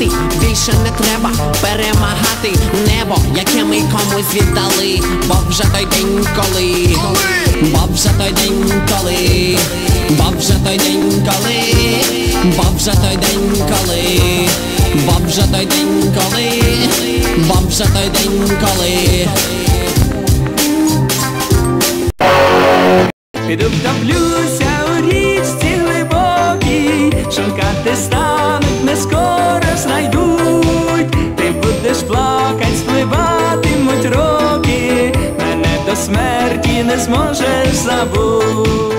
Ти більше не треба перемагати небо, яке ми комусь віддали, бо вже той день коли, бо вже той день коли, бо вже той день коли, бо вже той день коли, бо вже той день коли, бо вже той день коли. Піду втоплюся у річці глибокій, шукати стануть не скоро godziny zmożesz zabój.